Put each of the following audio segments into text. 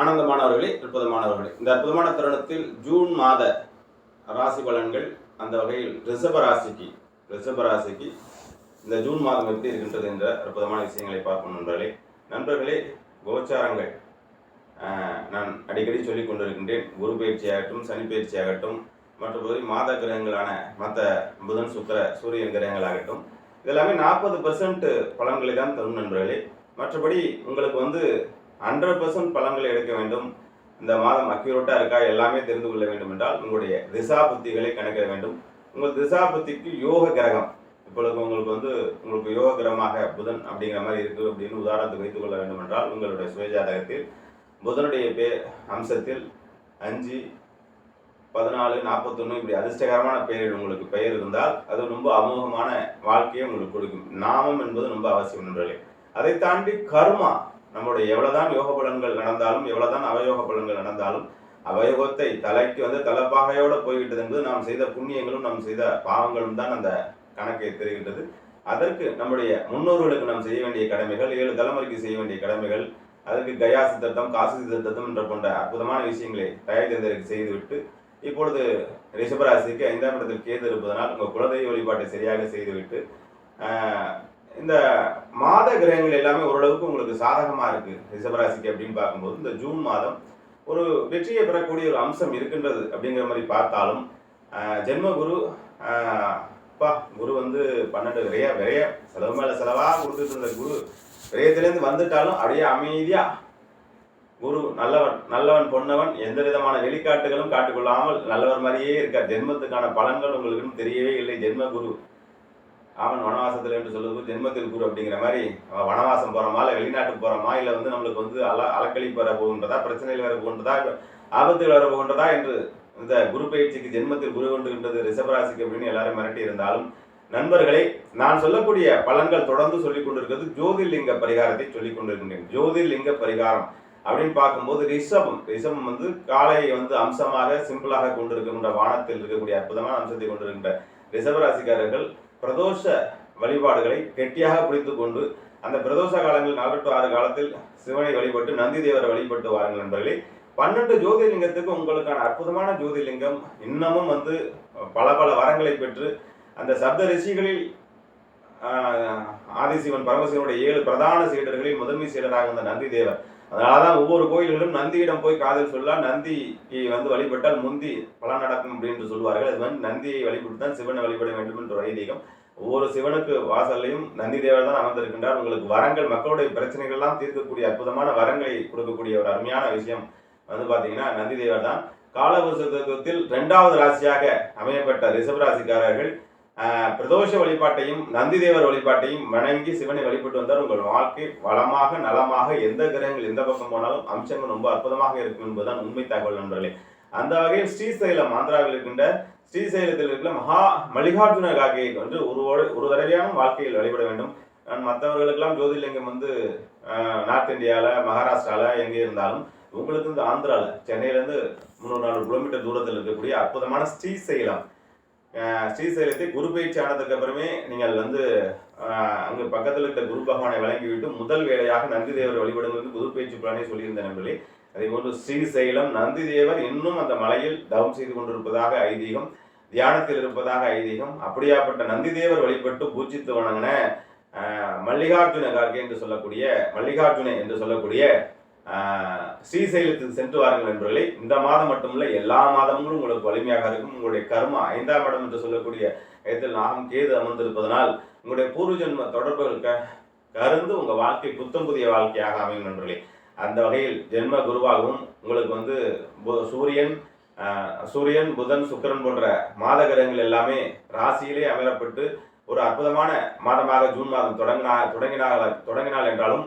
ஆனந்தமானவர்களே அற்புதமானவர்களே. இந்த அற்புதமான தருணத்தில் ஜூன் மாத ராசி பலன்கள் அந்த வகையில் ரிஷப ராசிக்கு ரிஷப ராசிக்கு இந்த ஜூன் மாதம் எப்படி இருக்கின்றது என்ற அற்புதமான விஷயங்களை பார்ப்போம் நண்பர்களே. நண்பர்களே கோச்சாரங்கள் நான் அடிக்கடி சொல்லிக் கொண்டிருக்கின்றேன். குரு பயிற்சி ஆகட்டும் சனி பயிற்சி ஆகட்டும் மற்றபடி மாத கிரகங்களான மற்ற புதன் சுக்கர சூரியன் கிரகங்கள் ஆகட்டும். இதெல்லாமே நாற்பது பர்சன்ட் பலன்களை தான் தரும் நண்பர்களே. மற்றபடி உங்களுக்கு வந்து ஹண்ட்ரட் பர்சன்ட் பலன்களை எடுக்க வேண்டும். இந்த மாதம் அக்யூரேட்டாக இருக்கா எல்லாமே தெரிந்து கொள்ள வேண்டும் என்றால் உங்களுடைய திசா புத்திகளை கணக்கிட வேண்டும். உங்கள் திசா புத்திக்கு யோக கிரகம். இப்பொழுது உங்களுக்கு வந்து உங்களுக்கு யோக கிரகமாக புதன் அப்படிங்கிற மாதிரி இருக்கு அப்படின்னு உதாரணத்துக்கு வைத்துக் கொள்ள வேண்டும் என்றால் உங்களுடைய சுயஜாதகத்தில் புதனுடைய பே அம்சத்தில் அஞ்சு பதினாலு நாற்பத்தொன்று இப்படி அதிர்ஷ்டகரமான பெயரில் உங்களுக்கு பெயர் இருந்தால் அது ரொம்ப அமோகமான வாழ்க்கையை உங்களுக்கு கொடுக்கும். நாமம் என்பது ரொம்ப அவசியம் நண்பர்களே. அதை தாண்டி கர்மா. நம்மளுடைய எவ்வளவுதான் யோக பலன்கள் நடந்தாலும் எவ்வளவுதான் அவயோக பலன்கள் நடந்தாலும் அவயோகத்தை தலைக்கு வந்து தலைப்பாகையோட போய்விட்டது என்பது நாம் செய்த புண்ணியங்களும் நாம் செய்த பாவங்களும் தான் அந்த கணக்கை தெரிகின்றது. அதற்கு நம்முடைய முன்னோர்களுக்கு நாம் செய்ய வேண்டிய கடமைகள் ஏழு தலைமுறைக்கு செய்ய வேண்டிய கடமைகள் அதற்கு கயா சித்தத்தம் காசு சித்தத்தம் என்ற போன்ற அற்புதமான விஷயங்களை தயாரித்தந்தருக்கு செய்துவிட்டு இப்பொழுது ரிஷபராசிக்கு ஐந்தாம் இடத்தில் கேது இருப்பதனால் உங்கள் குலதெய்வ வழிபாட்டை சரியாக செய்துவிட்டு இந்த மாத கிரகங்கள் எல்லாமே ஓரளவுக்கு உங்களுக்கு சாதகமாக இருக்குது ரிஷபராசிக்கு அப்படின்னு பார்க்கும்போது இந்த ஜூன் மாதம் ஒரு வெற்றியை பெறக்கூடிய ஒரு அம்சம் இருக்கின்றது அப்படிங்கிற மாதிரி பார்த்தாலும் ஜென்மகுரு ஜென்ம குரு அப்பா குரு வந்து பன்னெண்டு விரைய விரைய செலவு மேலே செலவாக கொடுத்துட்டு இருந்த குரு விரயத்திலேருந்து வந்துட்டாலும் அப்படியே அமைதியாக குரு நல்லவன் நல்லவன் பொன்னவன் எந்த விதமான வெளிக்காட்டுகளும் காட்டுக்கொள்ளாமல் நல்லவர் மாதிரியே இருக்கார். ஜென்மத்துக்கான பலன்கள் உங்களுக்கு தெரியவே இல்லை. ஜென்ம குரு அவன் வனவாசத்தில் என்று சொல்லுவது ஜென்மத்தில் குரு அப்படிங்கிற மாதிரி அவன் வனவாசம் போகிறோமா இல்லை வெளிநாட்டுக்கு போகிறோமா இல்லை வந்து நம்மளுக்கு வந்து அல அலக்களிப்பு வர போகின்றதா பிரச்சனையில் வர போகின்றதா ஆபத்துகள் வர போகின்றதா என்று இந்த குரு பயிற்சிக்கு ஜென்மத்தில் குரு கொண்டுகின்றது ரிஷபராசிக்கு அப்படின்னு எல்லாரும் மிரட்டி இருந்தாலும் நண்பர்களை நான் சொல்லக்கூடிய பலன்கள் தொடர்ந்து சொல்லிக் கொண்டிருக்கிறது ஜோதிர்லிங்க பரிகாரத்தை சொல்லிக் கொண்டிருக்கின்றேன். ஜோதிர்லிங்க பரிகாரம் அப்படின்னு பார்க்கும்போது ரிஷபம் ரிஷபம் வந்து காலையை வந்து அம்சமாக சிம்பிளாக கொண்டிருக்கின்ற வானத்தில் இருக்கக்கூடிய அற்புதமான அம்சத்தை கொண்டிருக்கின்ற ரிஷபராசிக்காரர்கள் பிரதோஷ வழிபாடுகளை கெட்டியாக புரிந்து கொண்டு அந்த பிரதோஷ காலங்கள் நாற்பத்தி ஆறு காலத்தில் சிவனை வழிபட்டு நந்தி தேவரை வழிபட்டு வாருங்கள் நண்பர்களே. பன்னெண்டு ஜோதிர்லிங்கத்துக்கு உங்களுக்கான அற்புதமான ஜோதிர்லிங்கம் இன்னமும் வந்து பல பல வரங்களை பெற்று அந்த சப்த ரிஷிகளில் ஆதிசிவன் பரமசிவனுடைய ஏழு பிரதான சீடர்களில் முதன்மை சீடராக இருந்த நந்தி தேவர். அதனாலதான் ஒவ்வொரு கோயில்களும் நந்தியிடம் போய் காதல் சொல்ல நந்தி வந்து வழிபட்டால் முந்தி பலன் நடக்கும் அப்படின்னு சொல்லுவார்கள். அது வந்து நந்தியை வழிபட்டு தான் சிவனை வழிபட வேண்டும் என்ற ஐதீகம் ஒவ்வொரு சிவனுக்கு வாசல்லையும் நந்தி தேவர் தான் அமர்ந்திருக்கின்றார். உங்களுக்கு வரங்கள் மக்களுடைய பிரச்சனைகள்லாம் தீர்க்கக்கூடிய அற்புதமான வரங்களை கொடுக்கக்கூடிய ஒரு அருமையான விஷயம் வந்து பாத்தீங்கன்னா நந்தி தேவர் தான். காலபுருஷத்தில் இரண்டாவது ராசியாக அமையப்பட்ட ரிஷபராசிக்காரர்கள் ராசிக்காரர்கள் பிரதோஷ வழிபாட்டையும் நந்தி தேவர் வழிபாட்டையும் வணங்கி சிவனை வழிபட்டு வந்தால் உங்கள் வாழ்க்கை வளமாக நலமாக எந்த கிரகங்கள் எந்த பக்கம் போனாலும் அம்சங்கள் ரொம்ப அற்புதமாக இருக்கும் என்பதுதான் உண்மை தகவல் நண்பர்களே. அந்த வகையில் ஸ்ரீசைலம் ஆந்திராவில் இருக்கின்ற ஸ்ரீசைலத்தில் இருக்கிற மகா மல்லிகார்ஜுன காக்கையை வந்து ஒரு ஒரு- ஒரு தடவையான வாழ்க்கையில் வழிபட வேண்டும். நான் மற்றவர்களுக்கெல்லாம் ஜோதிர்லிங்கம் வந்து நார்த் இந்தியாவில் மகாராஷ்டிராவில் எங்கே இருந்தாலும் உங்களுக்கு இந்த ஆந்திராவில் சென்னையிலேருந்து முந்நூறு நானூறு கிலோமீட்டர் தூரத்தில் இருக்கக்கூடிய அற்புதமான ஸ்ரீசைலம் ஸ்ரீசைலத்தை குரு பயிற்சி ஆனதுக்கு அப்புறமே நீங்கள் வந்து அங்கு பக்கத்தில் இருக்கிற குரு பகவானை வழங்கிவிட்டு முதல் வேலையாக நந்தி தேவர் வழிபடுங்கள் குரு பயிற்சி பிளானே சொல்லியிருந்த நண்பர்களே. அதே போன்று ஸ்ரீசைலம் நந்தி தேவர் இன்னும் அந்த மலையில் தவம் செய்து கொண்டிருப்பதாக ஐதீகம் தியானத்தில் இருப்பதாக ஐதீகம் அப்படியாப்பட்ட நந்தி தேவர் வழிபட்டு பூஜித்து வணங்கின மல்லிகார்ஜுன கார்கே என்று சொல்லக்கூடிய மல்லிகார்ஜுன என்று சொல்லக்கூடிய ஸ்ரீசைலத்துக்கு சென்று வாருங்கள் என்பவர்களை இந்த மாதம் மட்டுமில்லை எல்லா மாதங்களும் உங்களுக்கு வலிமையாக இருக்கும். உங்களுடைய கர்மா ஐந்தாம் இடம் என்று சொல்லக்கூடிய இடத்தில் நாகம் கேது அமர்ந்திருப்பதனால் உங்களுடைய பூர்வ ஜென்ம தொடர்புகள் கருந்து உங்கள் வாழ்க்கை புத்தம் புதிய வாழ்க்கையாக அமையும் நண்பர்களே அந்த வகையில் ஜென்ம குருவாகவும் உங்களுக்கு வந்து சூரியன் சூரியன் புதன் சுக்கிரன் போன்ற மாத கிரகங்கள் எல்லாமே ராசியிலே அமரப்பட்டு ஒரு அற்புதமான மாதமாக ஜூன் மாதம் தொடங்கினா தொடங்கினால் தொடங்கினால் என்றாலும்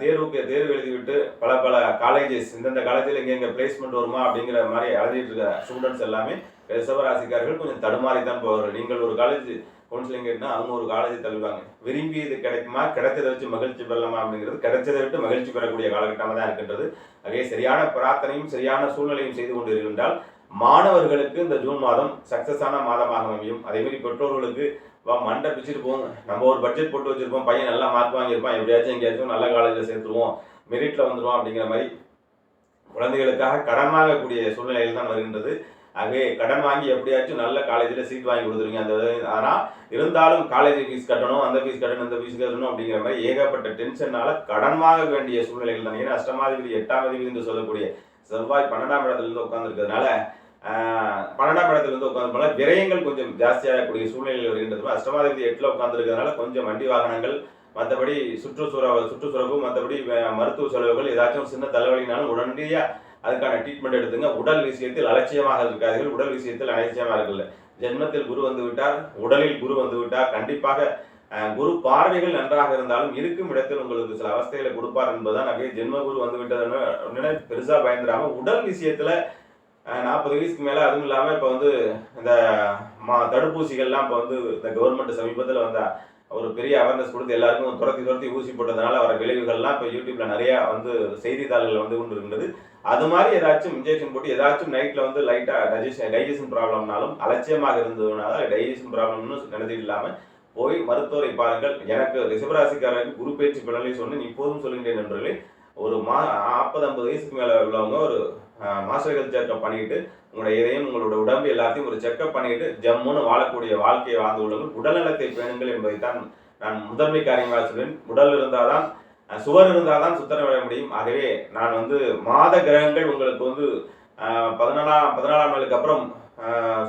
தேர்வுக்கு தேர்வு எழுதிவிட்டு பல பல காலேஜஸ் இந்தந்த காலேஜில் இங்கே இங்கே பிளேஸ்மெண்ட் வருமா அப்படிங்கிற மாதிரி எழுதிட்டு இருக்க ஸ்டூடெண்ட்ஸ் எல்லாமே ரிசவராசிக்காரர்கள் கொஞ்சம் தடுமாறி தான் போவார்கள். நீங்கள் ஒரு காலேஜ் கவுன்சிலிங் கேட்டால் அவங்க ஒரு காலேஜ் தள்ளுவாங்க. விரும்பி இது கிடைக்குமா? கிடைச்சதை வச்சு மகிழ்ச்சி பெறலாமா அப்படிங்கிறது கிடைச்சதை விட்டு மகிழ்ச்சி பெறக்கூடிய காலகட்டமாக தான் இருக்கின்றது. அதே சரியான பிரார்த்தனையும் சரியான சூழ்நிலையும் செய்து கொண்டு இருக்கின்றால் மாணவர்களுக்கு இந்த ஜூன் மாதம் சக்சஸான மாதமாக அமையும். அதேமாரி பெற்றோர்களுக்கு வா மண்டை பிச்சுட்டு போங்க. நம்ம ஒரு பட்ஜெட் போட்டு வச்சிருப்போம். பையன் நல்லா மார்க் வாங்கியிருப்பான். எப்படியாச்சும் எங்கேயாச்சும் நல்ல காலேஜில் சேர்த்துருவோம். மெரிட்டில் வந்துடுவோம் அப்படிங்கிற மாதிரி குழந்தைகளுக்காக கடன் வாங்கக்கூடிய சூழ்நிலையில் தான் வருகின்றது. ஆகவே கடன் வாங்கி எப்படியாச்சும் நல்ல காலேஜில் சீட் வாங்கி கொடுத்துருங்க அந்த ஆனால் இருந்தாலும் காலேஜ் ஃபீஸ் கட்டணும் அந்த ஃபீஸ் கட்டணும் இந்த ஃபீஸ் கட்டணும் அப்படிங்கிற மாதிரி ஏகப்பட்ட டென்ஷனால கடன் வாங்க வேண்டிய சூழ்நிலைகள் தான். ஏன்னா அஷ்டமாதிபதி எட்டாம் அதிபதி என்று சொல்லக்கூடிய செவ்வாய் பன்னெண்டாம் இடத்துல இருந்து உட்காந்துருக்கிறதுனால பன்னெண்டாம் இடத்துல இருந்து உட்காந்து போனால் விரயங்கள் கொஞ்சம் ஜாஸ்தியாகக்கூடிய சூழ்நிலையில் வருகின்றது. அஷ்டமாதிபதி எட்டில் உட்காந்துருக்கிறதுனால கொஞ்சம் வண்டி வாகனங்கள் மற்றபடி சுற்றுச்சூழல் சுற்றுச்சூழவு மற்றபடி மருத்துவ செலவுகள் ஏதாச்சும் சின்ன தலைவலினாலும் உடனடியாக அதுக்கான ட்ரீட்மெண்ட் எடுத்துங்க. உடல் விஷயத்தில் அலட்சியமாக இருக்காதீர்கள். உடல் விஷயத்தில் அலட்சியமாக இருக்கல ஜென்மத்தில் குரு வந்து விட்டார். உடலில் குரு வந்து விட்டார். கண்டிப்பாக குரு பார்வைகள் நன்றாக இருந்தாலும் இருக்கும் இடத்தில் உங்களுக்கு சில அவஸ்தைகளை கொடுப்பார் என்பதுதான். நிறைய ஜென்ம குரு வந்து விட்டதுன்னு பெருசாக பயந்துடாமல் உடல் விஷயத்துல நாற்பது வயசுக்கு மேலே அதுவும் இல்லாமல் இப்போ வந்து இந்த மா தடுப்பூசிகள்லாம் இப்போ வந்து இந்த கவர்மெண்ட் சமீபத்தில் வந்த ஒரு பெரிய அவேர்னஸ் கொடுத்து எல்லாருக்கும் துரத்தி துரத்தி ஊசி போட்டதுனால வர விளைவுகள்லாம் இப்போ யூடியூப்ல நிறையா வந்து செய்தித்தாள்கள் வந்து கொண்டு இருந்தது அது மாதிரி ஏதாச்சும் இன்ஜெக்ஷன் போட்டு ஏதாச்சும் நைட்டில் வந்து லைட்டாக டைஜஷன் டைஜஷன் ப்ராப்ளம்னாலும் அலட்சியமாக இருந்ததுனால டைஜஷன் ப்ராப்ளம்னு நினைச்சிட்டு இல்லாமல் போய் மருத்துவரை பாருங்கள். எனக்கு ரிசபராசிக்காரருக்கு குரு பயிற்சி பலனை சொன்னேன். இப்போதும் சொல்லுகின்றேன் நண்பர்களே. ஒரு மா நாற்பது ஐம்பது வயசுக்கு மேலே உள்ளவங்க ஒரு மாஸ்டர் ஹெல்த் செக்அப் பண்ணிட்டு உங்களுடைய இதயம் உங்களோட உடம்பு எல்லாத்தையும் ஒரு செக்அப் பண்ணிட்டு ஜம்முன்னு வாழக்கூடிய வாழ்க்கையை வாழ்ந்து உள்ளவர்கள் உடல்நலத்தை பேணுங்கள் என்பதைத்தான் நான் முதன்மை காரியமாக சொல்வேன். உடல் இருந்தால்தான் சுவர் இருந்தால் தான் சுத்தரம் விட முடியும். ஆகவே நான் வந்து மாத கிரகங்கள் உங்களுக்கு வந்து பதினாலாம் பதினாலாம் நாளுக்கு அப்புறம்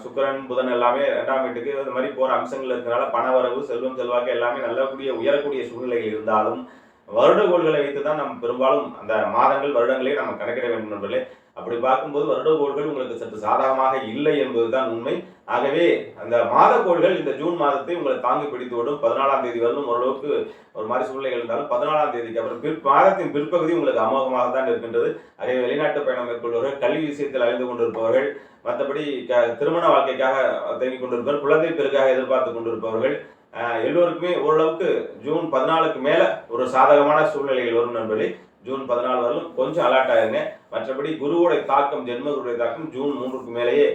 சுக்கரன் புதன் எல்லாமே ரெண்டாம் வீட்டுக்கு இந்த மாதிரி போகிற அம்சங்கள் இருக்கிறனால பண வரவு செல்வம் செல்வாக்கு எல்லாமே நல்லக்கூடிய உயரக்கூடிய சூழ்நிலைகள் இருந்தாலும் வருடகோள்களை வைத்து தான் நம்ம பெரும்பாலும் அந்த மாதங்கள் வருடங்களே நம்ம கணக்கிட வேண்டும் என்பதிலே அப்படி பார்க்கும்போது வருடகோள்கள் உங்களுக்கு சற்று சாதகமாக இல்லை என்பதுதான் உண்மை. ஆகவே அந்த மாத கோள்கள் இந்த ஜூன் மாதத்தை உங்களை தாங்கி பிடித்து விடும். பதினாலாம் தேதி வரலும் ஓரளவுக்கு ஒரு மாதிரி சூழ்நிலைகள் இருந்தாலும் பதினாலாம் தேதிக்கு அப்புறம் பிற் மாதத்தின் பிற்பகுதி உங்களுக்கு அமோகமாக தான் இருக்கின்றது. அதே வெளிநாட்டு பயணம் மேற்கொள்வர்கள் கல்வி விஷயத்தில் அழிந்து கொண்டிருப்பவர்கள் மற்றபடி திருமண வாழ்க்கைக்காக தேங்கிக் கொண்டிருப்பவர் குழந்தை பெருக்காக எதிர்பார்த்து கொண்டிருப்பவர்கள் எல்லோருக்குமே ஓரளவுக்கு ஜூன் பதினாலுக்கு மேலே ஒரு சாதகமான சூழ்நிலைகள் வரும் நண்பர்களே. ஜூன் பதினாலு வரலும் கொஞ்சம் அலர்ட் ஆயிருங்க. மற்றபடி குருவுடைய தாக்கம் ஜென்மகுருடைய தாக்கம் ஜூன் மூன்றுக்கு மேலேயே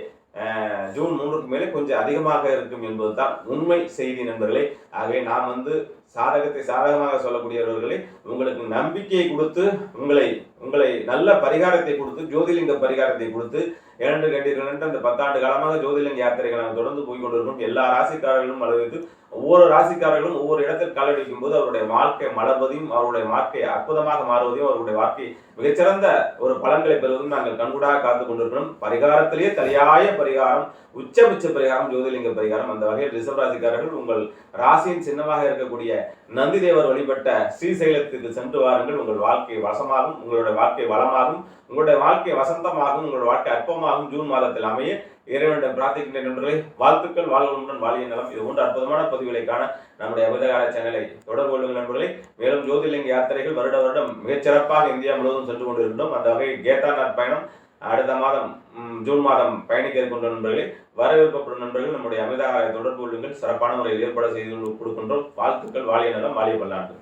ஜூன் மூன்றுக்கு மேலே கொஞ்சம் அதிகமாக இருக்கும் என்பதுதான் உண்மை செய்தி நண்பர்களே. ஆகவே நாம் வந்து சாதகத்தை சாதகமாக சொல்லக்கூடியவர்களே உங்களுக்கு நம்பிக்கையை கொடுத்து உங்களை உங்களை நல்ல பரிகாரத்தை கொடுத்து ஜோதிலிங்க பரிகாரத்தை கொடுத்து இரண்டு கண்டீர்கள் அந்த பத்தாண்டு காலமாக ஜோதிலிங்க யாத்திரைகள் நாங்கள் தொடர்ந்து போய் கொண்டிருக்கோம் எல்லா ராசிக்காரர்களும் அளவுக்கு ஒவ்வொரு ராசிக்காரர்களும் ஒவ்வொரு இடத்தில் காலடிக்கும் போது அவருடைய வாழ்க்கை மலர்வதையும் அவருடைய வாழ்க்கை அற்புதமாக மாறுவதையும் அவருடைய வாழ்க்கை மிகச்சிறந்த ஒரு பலன்களை பெறுவதும் நாங்கள் கண்கூடாக காத்து கொண்டிருக்கிறோம். பரிகாரத்திலேயே தலையாய பரிகாரம் உச்சபட்ச பரிகாரம் ஜோதிலிங்க பரிகாரம். அந்த வகையில் ரிசர்வ் ராசிக்காரர்கள் உங்கள் ராசியின் சின்னமாக இருக்கக்கூடிய நந்தி தேவர் வழிபட்ட ஸ்ரீசைலத்துக்கு சென்று வாருங்கள். உங்கள் வாழ்க்கை வசமாகும் உங்களுடைய வாழ்க்கை வளமாகும் உங்களுடைய வாழ்க்கை வசந்தமாகும் உங்களுடைய வாழ்க்கை அற்பமாகும். ஜூன் மாதத்தில் அமைய இறைவனிடம் பிரார்த்திக்கின்ற நண்பர்களே வாழ்த்துக்கள். வாழ்வுடன் வாழிய நலம். இது போன்ற அற்புதமான பதிவுகளை காண நம்முடைய அபதகார சேனலை தொடர்பு கொள்ளுங்கள் நண்பர்களே. மேலும் ஜோதிலிங்க யாத்திரைகள் வருட வருடம் மிகச்சிறப்பாக இந்தியா முழுவதும் சென்று கொண்டிருந்தோம் அந்த வகையில் கேதார்நாத் பயணம் அடுத்த மாதம் ஜூன் மாதம் பயணிக்க இருக்கின்ற நண்பர்களே. வரவேற்கப்படும் நண்பர்கள் நம்முடைய அமிர்தகாரை தொடர்பு கொள்ளுங்கள். சிறப்பான முறையில் ஏற்பாடு செய்து கொடுக்கின்றோம். வாழ்த்துக்கள் வாழிய நலம் வாழிய பல்லாண்டு.